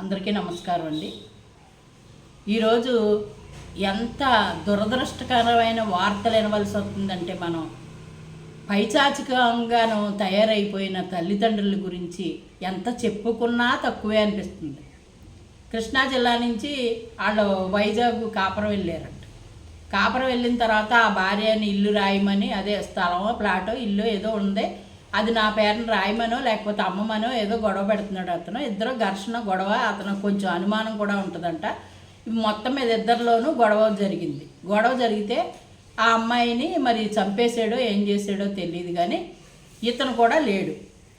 అందరికీ నమస్కారం అండి. ఈరోజు ఎంత దురదృష్టకరమైన వార్తలు వినవలసి వస్తుందంటే మనం పైచాచికంగాను తయారైపోయిన తల్లిదండ్రుల గురించి ఎంత చెప్పుకున్నా తక్కువే అనిపిస్తుంది. కృష్ణా జిల్లా నుంచి వాళ్ళు వైజాగ్ కాపురం వెళ్ళారంట. కాపురం వెళ్ళిన తర్వాత ఆ భార్యని ఇల్లు రాయమని అదే స్థలమో ప్లాటో ఇల్లు ఏదో ఉంది. అది నా పేరుని రాయమనో లేకపోతే అమ్మమనో ఏదో గొడవ పెడుతున్నాడు అతను. ఇద్దరు ఘర్షణ గొడవ అతను కొంచెం అనుమానం కూడా ఉంటుందంట. మొత్తం మీద ఇద్దరిలోనూ గొడవ జరిగింది. గొడవ జరిగితే ఆ అమ్మాయిని మరి చంపేశాడో ఏం చేసాడో తెలియదు కానీ ఇతను కూడా లేడు.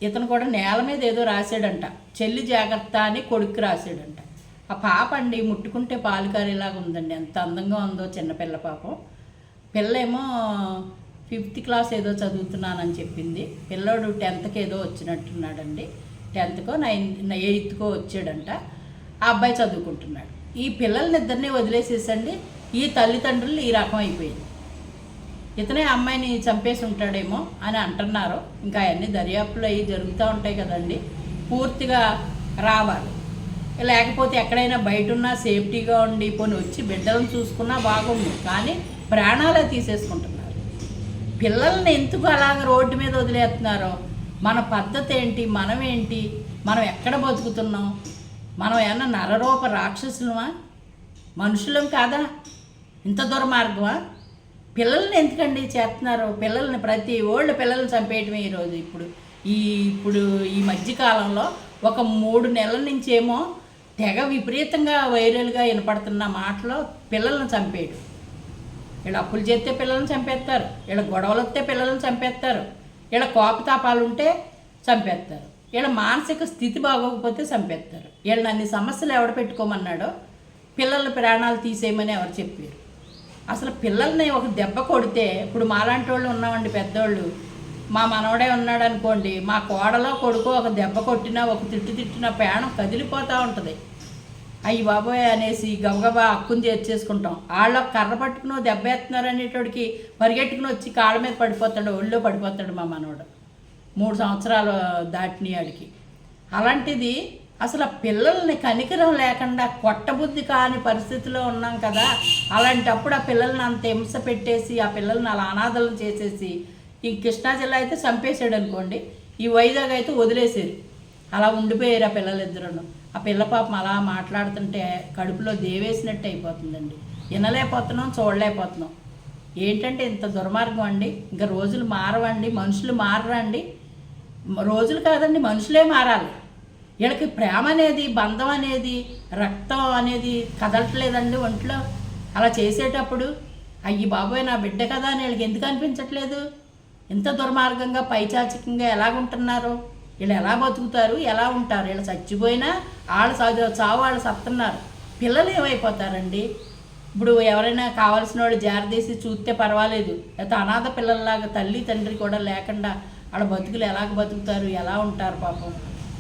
ఇతను కూడా నేల మీద ఏదో రాశాడంట. చెల్లి జాగ్రత్త అని కొడుకు రాశాడంట. ఆ పాప అండి ముట్టుకుంటే పాలు కారేలాగా ఉందండి. ఎంత అందంగా ఉందో చిన్నపిల్ల పాపం. పిల్లేమో ఫిఫ్త్ క్లాస్ ఏదో చదువుతున్నానని చెప్పింది. పిల్లోడు టెన్త్కి ఏదో వచ్చినట్టున్నాడండి. టెన్త్కో నైన్త్ ఎయిత్కో వచ్చాడంట. ఆ అబ్బాయి చదువుకుంటున్నాడు. ఈ పిల్లల్ని ఇద్దరిని వదిలేసేసండి ఈ తల్లిదండ్రులు ఈ రకం అయిపోయింది. ఇతనే అమ్మాయిని చంపేసి ఉంటాడేమో అని అంటున్నారు. ఇంకా అవన్నీ దర్యాప్తులు అవి జరుగుతూ ఉంటాయి కదండి. పూర్తిగా రావాలి. లేకపోతే ఎక్కడైనా బయట ఉన్నా సేఫ్టీగా ఉండి పోనీ వచ్చి బిడ్డలను చూసుకున్నా బాగుంది కానీ ప్రాణాలే తీసేసుకుంటున్నారు. పిల్లల్ని ఎందుకు అలాగ రోడ్డు మీద వదిలేస్తున్నారో? మన పద్ధతి ఏంటి మనం ఏంటి మనం ఎక్కడ బతుకుతున్నాం? మనం ఏమన్నా నరరూప రాక్షసులమా? మనుషులం కాదా? ఇంత దుర్మార్గమా పిల్లల్ని ఎందుకండి చేస్తున్నారు? పిల్లల్ని ప్రతి ఓళ్ళు పిల్లల్ని చంపేయటమే ఈరోజు ఇప్పుడు. ఈ ఇప్పుడు ఈ మధ్యకాలంలో ఒక మూడు నెలల నుంచేమో తెగ విపరీతంగా వైరల్గా వినపడుతున్న మాటలో పిల్లల్ని చంపేయడం వీళ్ళు అప్పులు చేస్తే పిల్లల్ని చంపేస్తారు. వీళ్ళ గొడవలు వస్తే పిల్లల్ని చంపేస్తారు. వీళ్ళ కోపతాపాలు ఉంటే చంపేస్తారు. వీళ్ళ మానసిక స్థితి బాగోకపోతే చంపేస్తారు. వీళ్ళని అన్ని సమస్యలు ఎవడ పెట్టుకోమన్నాడో పిల్లల ప్రాణాలు తీసేయమని ఎవరు చెప్పారు. అసలు పిల్లల్ని ఒక దెబ్బ కొడితే ఇప్పుడు మాలాంటి వాళ్ళు ఉన్నామండి పెద్దోళ్ళు. మా మనవడే ఉన్నాడు అనుకోండి మా కోడలో కొడుకు ఒక దెబ్బ కొట్టినా ఒక తిట్టు తిట్టినా ప్రాణం కదిలిపోతూ ఉంటుంది. అయ్యి బాబోయ్ అనేసి గబగబా హక్కుని చేర్చేసుకుంటాం వాళ్ళ కర్ర పట్టుకుని దెబ్బేస్తున్నారు అనేటోడికి పరిగెట్టుకుని వచ్చి కాళ్ళ మీద పడిపోతాడు ఒళ్ళో పడిపోతాడు మా మనవడు. మూడు సంవత్సరాలు దాటినాడికి అలాంటిది అసలు ఆ పిల్లల్ని కనికరం లేకుండా కొట్టబుద్ధి కాని పరిస్థితిలో ఉన్నాం కదా. అలాంటప్పుడు ఆ పిల్లల్ని అంత హింస పెట్టేసి ఆ పిల్లల్ని అలా అనాథలను చేసేసి ఈ కృష్ణా జిల్లా అయితే చంపేశాడు అనుకోండి ఈ వైజాగ్ అయితే వదిలేసారు అలా ఉండిపోయారు ఆ పిల్లలిద్దరూ ఆ పిల్ల పాపం అలా మాట్లాడుతుంటే కడుపులో దేవేసినట్టు అయిపోతుందండి. వినలేకపోతున్నాం చూడలేకపోతున్నాం. ఏంటంటే ఇంత దుర్మార్గం అండి. ఇంకా రోజులు మారవండి మనుషులు మారరండి. రోజులు కాదండి మనుషులే మారాలి. వీళ్ళకి ప్రేమ అనేది బంధం అనేది రక్తం అనేది కదలట్లేదండి ఒంట్లో. అలా చేసేటప్పుడు అయ్యి బాబోయ్ నా బిడ్డ కదా అని వీళ్ళకి ఎందుకు అనిపించట్లేదు? ఇంత దుర్మార్గంగా పైచాచికంగా ఎలాగుంటున్నారు? వీళ్ళు ఎలా బతుకుతారు ఎలా ఉంటారు? వీళ్ళు చచ్చిపోయినా వాళ్ళు సాగు చావు వాళ్ళు సత్తున్నారు. పిల్లలు ఏమైపోతారండి? ఇప్పుడు ఎవరైనా కావాల్సిన వాళ్ళు జారదీసి చూస్తే పర్వాలేదు. లేకపోతే అనాథ పిల్లల్లాగా తల్లి తండ్రి కూడా లేకుండా వాళ్ళ బతుకులు ఎలాగ బతుకుతారు ఎలా ఉంటారు పాపం?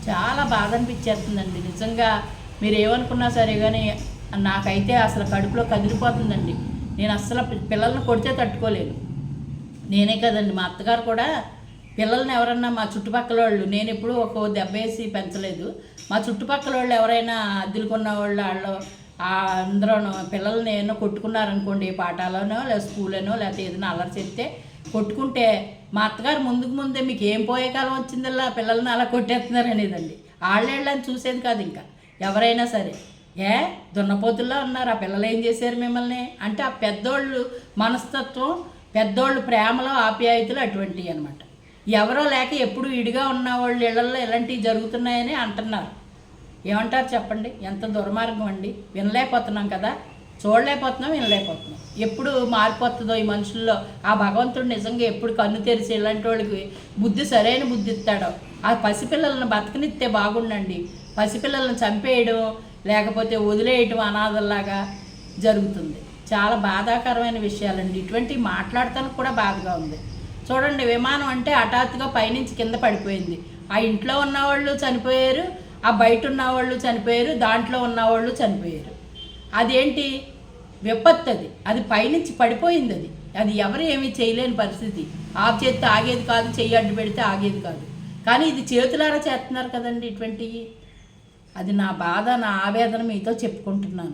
చాలా బాధ అనిపించేస్తుందండి. నిజంగా మీరు ఏమనుకున్నా సరే కానీ నాకైతే అసలు కడుపులో కదిలిపోతుందండి. నేను అస్సలు పిల్లల్ని కొడితే తట్టుకోలేను. నేనే కదండి మా అత్తగారు కూడా పిల్లల్ని ఎవరన్నా మా చుట్టుపక్కల వాళ్ళు నేను ఎప్పుడూ ఒక దెబ్బ వేసి పెంచలేదు. మా చుట్టుపక్కల వాళ్ళు ఎవరైనా అద్దెలుకున్న వాళ్ళు వాళ్ళు అందరూ పిల్లల్ని ఏమో కొట్టుకున్నారనుకోండి పాఠాలనో లేదా స్కూల్లోనో లేకపోతే ఏదైనా అల్లరి చెప్తే కొట్టుకుంటే మా అత్తగారు ముందుకు ముందే మీకు ఏం పోయే కాలం వచ్చిందల్లా పిల్లల్ని అలా కొట్టేస్తున్నారు అనేదండి. వాళ్ళని చూసేది కాదు ఇంకా. ఎవరైనా సరే. ఏ? దున్నపోతుల్లో ఉన్నారు. ఆ పిల్లలు ఏం చేశారు మిమ్మల్ని? అంటే ఆ పెద్దోళ్ళు మనస్తత్వం పెద్దోళ్ళు ప్రేమలో ఆప్యాయతలు అటువంటివి అనమాట ఎవరో లేక ఎప్పుడు ఇడిగా ఉన్న వాళ్ళు ఇళ్ళలో ఇలాంటివి జరుగుతున్నాయని అంటున్నారు. ఏమంటారు చెప్పండి? ఎంత దుర్మార్గం అండి. వినలేకపోతున్నాం కదా. చూడలేకపోతున్నాం వినలేకపోతున్నాం. ఎప్పుడు మారిపోతుందో ఈ మనుషుల్లో. ఆ భగవంతుడు నిజంగా ఎప్పుడు కన్ను తెరిచి ఇలాంటి వాళ్ళకి బుద్ధి సరైన బుద్ధి ఇస్తాడో. ఆ పసిపిల్లలను బతకనిస్తే బాగుండండి. పసిపిల్లలను చంపేయడం లేకపోతే వదిలేయటం అనాథల్లాగా జరుగుతుంది. చాలా బాధాకరమైన విషయాలండి. ఇటువంటి మాట్లాడటానికి కూడా బాధగా ఉంది. చూడండి విమానం అంటే హఠాత్తుగా పైనుంచి కింద పడిపోయింది. ఆ ఇంట్లో ఉన్నవాళ్ళు చనిపోయారు ఆ బయట ఉన్నవాళ్ళు చనిపోయారు దాంట్లో ఉన్నవాళ్ళు చనిపోయారు. అదేంటి? విపత్తు అది. అది పైనుంచి పడిపోయింది అది. అది ఎవరు ఏమీ చేయలేని పరిస్థితి. ఆఫ్ చేస్తే ఆగేది కాదు చెయ్యి అడ్డు పెడితే ఆగేది కాదు. కానీ ఇది చేతులారా చేస్తున్నారు కదండి ఇటువంటివి? అది నా బాధ నా ఆవేదన మీతో చెప్పుకుంటున్నాను.